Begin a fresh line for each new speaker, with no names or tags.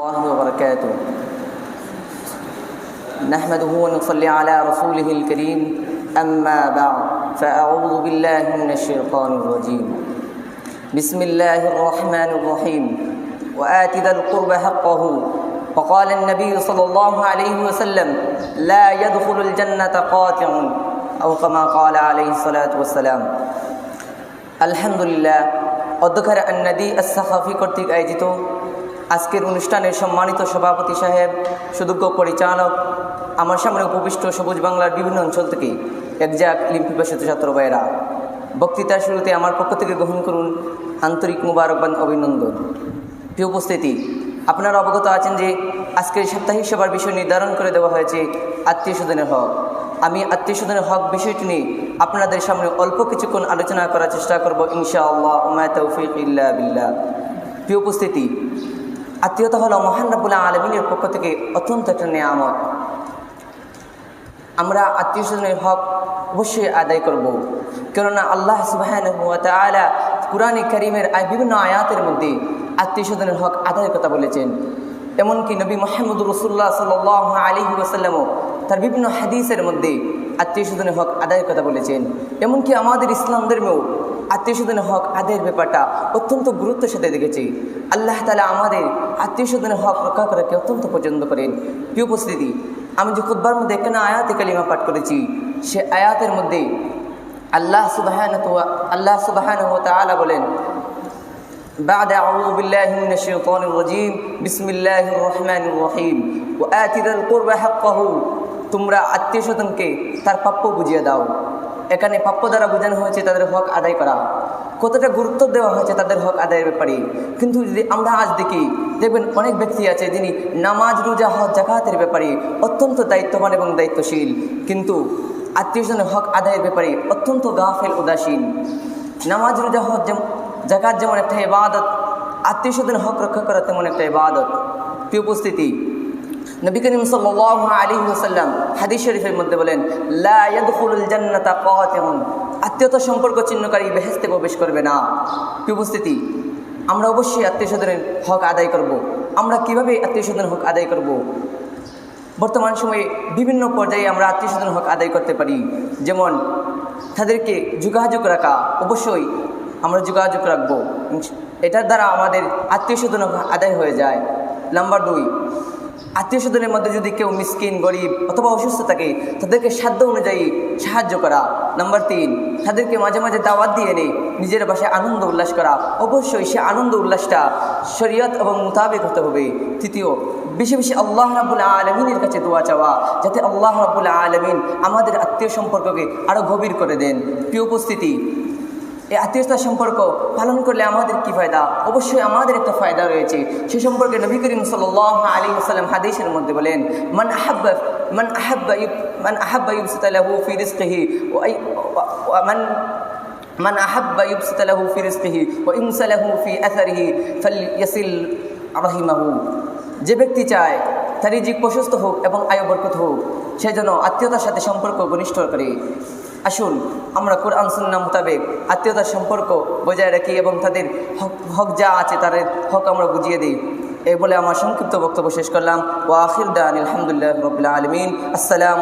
الله وبركاته نحمده ونصلي على رسوله الكريم أما بعد فأعوذ بالله من الشيطان الرجيم بسم الله الرحمن الرحيم وآت ذا القرب حقه وقال النبي صلى الله عليه وسلم لا يدخل الجنة قاطع أو كما قال عليه الصلاة والسلام আলহামদুলিল্লাহ অধ্যক্ষার আন্নাদি আসাফি কর্তৃক আয়োজিত আজকের অনুষ্ঠানের সম্মানিত সভাপতি সাহেব সুযোগ্য পরিচালক, আমার সামনে উপবিষ্ট সবুজ বাংলার বিভিন্ন অঞ্চল থেকে একজাক লিম্পিপাসিত ছাত্র ভাইয়েরা, বক্তৃতার শুরুতে আমার পক্ষ থেকে গ্রহণ করুন আন্তরিক মুবারকবাদ অভিনন্দন। প্রিয় উপস্থিতি, আপনারা অবগত আছেন যে আজকের সাপ্তাহিক সভার বিষয় নির্ধারণ করে দেওয়া হয়েছে আত্মীয় স্বজনের হক। আমি আত্মীয় স্বজনের হক বিষয়টি নিয়ে আপনাদের সামনে অল্প কিছুক্ষণ আলোচনা করার চেষ্টা করব ইনশাআল্লাহ উমায় তৌফিক ইল্লা বিল্লাহ। প্রিয় উপস্থিতি আত্মীয়তা হলো মহান রাবুল্লাহ আলমিনের পক্ষ থেকে অত্যন্ত একটা নেয়ামত। আমরা আত্মীয় স্বজনের হক অবশ্যই আদায় করব। কেননা আল্লাহ সুবাহান তালা কুরআনে করিমের বিভিন্ন আয়াতের মধ্যে আত্মীয় স্বজনের হক আদায়ের কথা বলেছেন। এমনকি নবী মোহাম্মদ রসুল্লাহ সাল আলী ওসাল্লামও তার বিভিন্ন হাদিসের মধ্যে আত্মীয় স্বজনের হক আদায়ের কথা বলেছেন। এমনকি আমাদের ইসলাম ধর্মেও আত্মীয় স্বজনের হক আদায়ের ব্যাপারটা অত্যন্ত গুরুত্বের সাথে দেখেছি আল্লাহ তালা আমাদের আত্মীয় স্বজনের হক রক্ষা করাকে অত্যন্ত পছন্দ করেন প্রিয় উপস্থিতি আমি যে খুদ্বার মধ্যে একখানা আয়াতে কালিমা পাঠ করেছি সে আয়াতের মধ্যে আল্লাহ সুবাহান আল্লাহ সুবাহান তালা বলেন بعد أعوذ بالله من الشيطان الرجيم بسم الله الرحمن الرحيم وآت ذا القربى حقه তোমরা আত্মীয় স্বজনকে তার প্রাপ্য বুঝিয়ে দাও এখানে প্রাপ্য দ্বারা বোঝানো হয়েছে তাদের হক আদায় করা। কতটা গুরুত্ব দেওয়া হয়েছে তাদের হক আদায়ের ব্যাপারে। কিন্তু যদি আমরা আজ দেখি, দেখবেন অনেক ব্যক্তি আছে যিনি নামাজ, রোজা, হজ জাকাতের ব্যাপারে অত্যন্ত দায়িত্ববান এবং দায়িত্বশীল। কিন্তু আত্মীয় স্বজনের হক আদায়ের ব্যাপারে অত্যন্ত গাফেল, উদাসীন। নামাজ, রোজা, হজ জাকাত যেমন একটা ইবাদত, আত্মীয় স্বজনের হক রক্ষা করা তেমন একটা ইবাদত। উপস্থিতি নবী করিম সাল্লাহ আলী ওসাল্লাম হাদিস শরীফের মধ্যে বলেন লাদুল জান্নাতা কেমন আত্মীয়তা সম্পর্ক চিহ্নকারী বেহেস্তে প্রবেশ করবে না। প্রিয় উপস্থিতি? আমরা অবশ্যই আত্মীয় স্বজনের হক আদায় করব। আমরা কীভাবে আত্মীয় স্বজনের হক আদায় করব। বর্তমান সময়ে বিভিন্ন পর্যায়ে আমরা আত্মীয় স্বজনের হক আদায় করতে পারি। যেমন, তাদেরকে যোগাযোগ রাখা, অবশ্যই আমরা যোগাযোগ রাখব। এটার দ্বারা আমাদের আত্মীয় স্বজন আদায় হয়ে যায়। নাম্বার দুই আত্মীয় স্বজনের মধ্যে যদি কেউ মিসকিন, গরিব অথবা অসুস্থ থাকে, তাদেরকে সাধ্য অনুযায়ী সাহায্য করা। নাম্বার তিন, তাদেরকে মাঝে মাঝে দাওয়াত দিয়ে এনে নিজের বাসায় আনন্দ উল্লাস করা। অবশ্যই সে আনন্দ উল্লাসটা শরীয়ত এবং মোতাবেক হতে হবে। তৃতীয়, বেশি বেশি আল্লাহ রাবুল আলমিনের কাছে দোয়া চাওয়া, যাতে আল্লাহ রাবুল আলমিন আমাদের আত্মীয় সম্পর্ককে আরও গভীর করে দেন। প্রিয় উপস্থিতি এই আত্মীয়তার সম্পর্ক পালন করলে আমাদের কি ফায়দা অবশ্যই আমাদের একটা ফায়দা রয়েছে সে সম্পর্কে নবী করিম সাল আলী সাল্লাম হাদিসের মধ্যে বলেন মান আহাব্বা মান আহাব্বা মান আহাব্বা ইউসতালাহু ফি রিজকিহি ওয়া মান من أحب يبسط له في رزقه ويمس له في أثره فليصل رحمه যে ব্যক্তি চায় তার রিজিক প্রশস্ত হোক এবং আয় বরকত হোক সে যেন আত্মীয়তার সাথে সম্পর্ক ঘনিষ্ঠ করে আসুন, আমরা কোরআন সুন্না মোতাবেক আত্মীয়তার সম্পর্ক বজায় রাখি এবং তাদের হক হক যা আছে তাদের হক আমরা বুঝিয়ে দিই। এই বলে আমার সংক্ষিপ্ত বক্তব্য শেষ করলাম। ওয়াখির দান আলহামদুলিল্লাহ রবিল্লা আলমিন। আসসালাম